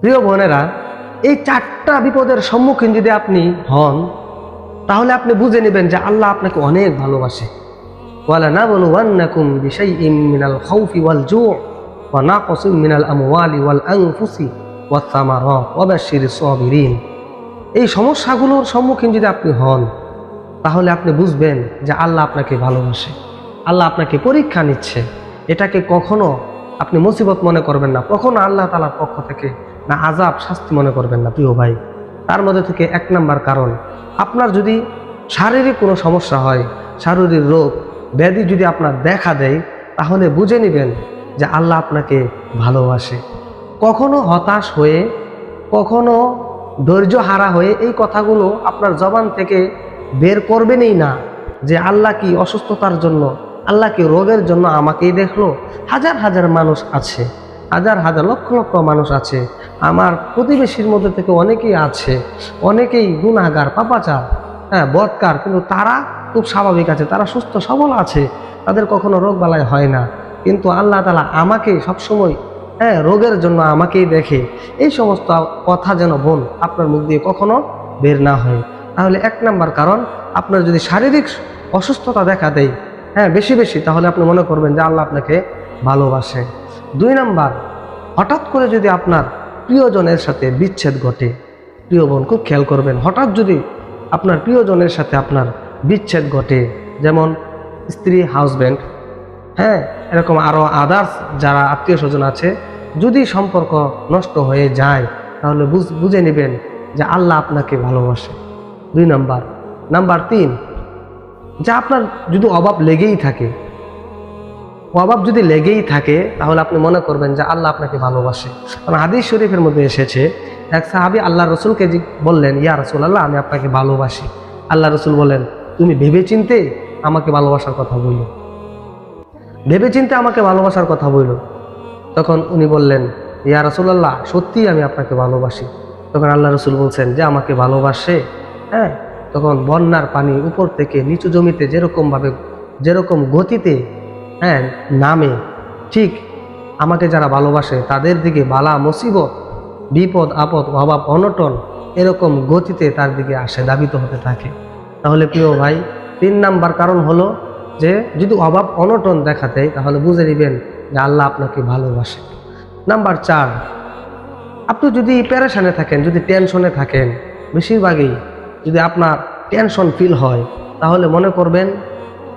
প্রিয় বোনেরা, এই চারটা বিপদের সম্মুখীন যদি আপনি হন, তাহলে আপনি বুঝে নেবেন যে আল্লাহ আপনাকে অনেক ভালোবাসে। ওয়ালা না বলু ওয়ান্নাকুম বিশাই ইম মিনাল খাউফি ওয়াল জু ওয়া নাকসিম মিনাল আমওয়ালি ওয়াল আনফুসি ওয়াস সামারাত ওয়া বাশশিরিস সাবিরিন। এই সমস্যাগুলোর সম্মুখীন যদি আপনি হন, তাহলে আপনি বুঝবেন যে আল্লাহ আপনাকে ভালোবাসে, আল্লাহ আপনাকে পরীক্ষা নিচ্ছে। এটাকে কখনো আপনি মুসিবত মনে করবেন না। কখনো আল্লাহ তালার পক্ষ থেকে না আজাব শাস্তি মনে করবেন না, প্রিয় ভাই। তার মধ্যে থেকে এক নাম্বার কারণ, আপনার যদি শারীরিক কোনো সমস্যা হয়, শারীরিক রোগ, ব্যাধি যদি আপনার দেখা দেয়, তাহলে বুঝে নেবেন যে আল্লাহ আপনাকে ভালোবাসে। কখনো হতাশ হয়ে, কখনো ধৈর্য হারা হয়ে এই কথাগুলো আপনার জবান থেকে বের করবেনই না যে আল্লাহ কি অসুস্থতার জন্য, আল্লাহ কি রোগের জন্য আমাকেই দেখল। হাজার হাজার মানুষ আছে, হাজার হাজার লক্ষ লক্ষ মানুষ আছে আমার প্রতিবেশীর মধ্যে থেকে অনেকেই আছে, অনেকেই গুণাগার পাপাচার হ্যাঁ বৎকার, কিন্তু তারা খুব স্বাভাবিক আছে, তারা সুস্থ, সবল আছে, তাদের কখনো রোগ বালাই হয় না। কিন্তু আল্লাহ তালা আমাকে সবসময় হ্যাঁ রোগের জন্য আমাকেই দেখে। এই সমস্ত কথা যেন বোন আপনার মুখ দিয়ে কখনো বের না হয়। তাহলে এক নাম্বার কারণ, আপনার যদি শারীরিক অসুস্থতা দেখা দেয় হ্যাঁ বেশি বেশি, তাহলে আপনি মনে করবেন যে আল্লাহ আপনাকে ভালোবাসে। দুই নাম্বার, হঠাৎ করে যদি আপনার প্রিয়জনের সাথে বিচ্ছেদ ঘটে। প্রিয় বোন, খুব খেয়াল করবেন, হঠাৎ যদি আপনার প্রিয়জনের সাথে আপনার বিচ্ছেদ ঘটে, যেমন স্ত্রী হাজব্যান্ড হ্যাঁ এরকম আরও আদার্স যারা আত্মীয় স্বজন আছে, যদি সম্পর্ক নষ্ট হয়ে যায়, তাহলে বুঝ- বুঝে নেবেন যে আল্লাহ আপনাকে ভালোবাসে। দুই নাম্বার। নাম্বার তিন, যা আপনার যদি অভাব লেগেই থাকে অভাব যদি লেগেই থাকে, তাহলে আপনি মনে করবেন যে আল্লাহ আপনাকে ভালোবাসে। কারণ হাদিস শরীফের মধ্যে এসেছে, এক সাহাবি আল্লাহ রসুলকে বললেন, ইয়া রসুল আল্লাহ আমি আপনাকে ভালোবাসি। আল্লাহ রসুল বলেন তুমি ভেবে চিনতে আমাকে ভালোবাসার কথা বলল। ভেবে চিন্তে আমাকে ভালোবাসার কথা বলল। তখন উনি বললেন, ইয়া রসুল্লাহ সত্যিই আমি আপনাকে ভালোবাসি। তখন আল্লাহ রসুল বলছেন, যে আমাকে ভালোবাসে? হ্যাঁ? তখন বন্যার পানি উপর থেকে নিচু জমিতে যেরকমভাবে, যেরকম গতিতে হ্যাঁ নামে। ঠিক আমাকে যারা ভালোবাসে, তাদের দিকে বালা, মুসিবত, বিপদ, আপদ, অভাব, অনটন এরকম গতিতে তার দিকে আসে দাবিত হতে থাকে। তাহলে প্রিয় ভাই, তিন নাম্বার কারণ হলো যে, যদি অভাব, অনটন দেখা দেয় তাহলে বুঝে নেবেন যে আল্লাহ আপনাকে ভালোবাসে। নাম্বার চার, আপনি যদি প্যারেশানে থাকেন, যদি টেনশনে থাকেন, বেশিরভাগই যদি আপনার টেনশন ফিল হয়, তাহলে মনে করবেন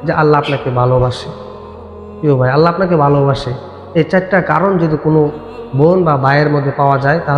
যে আল্লাহ আপনাকে ভালোবাসে। প্রিয় ভাই, আল্লাহ আপনাকে ভালোবাসে। এই চারটা কারণ যদি কোনো বোন বা ভাইয়ের মধ্যে পাওয়া যায়, তাহলে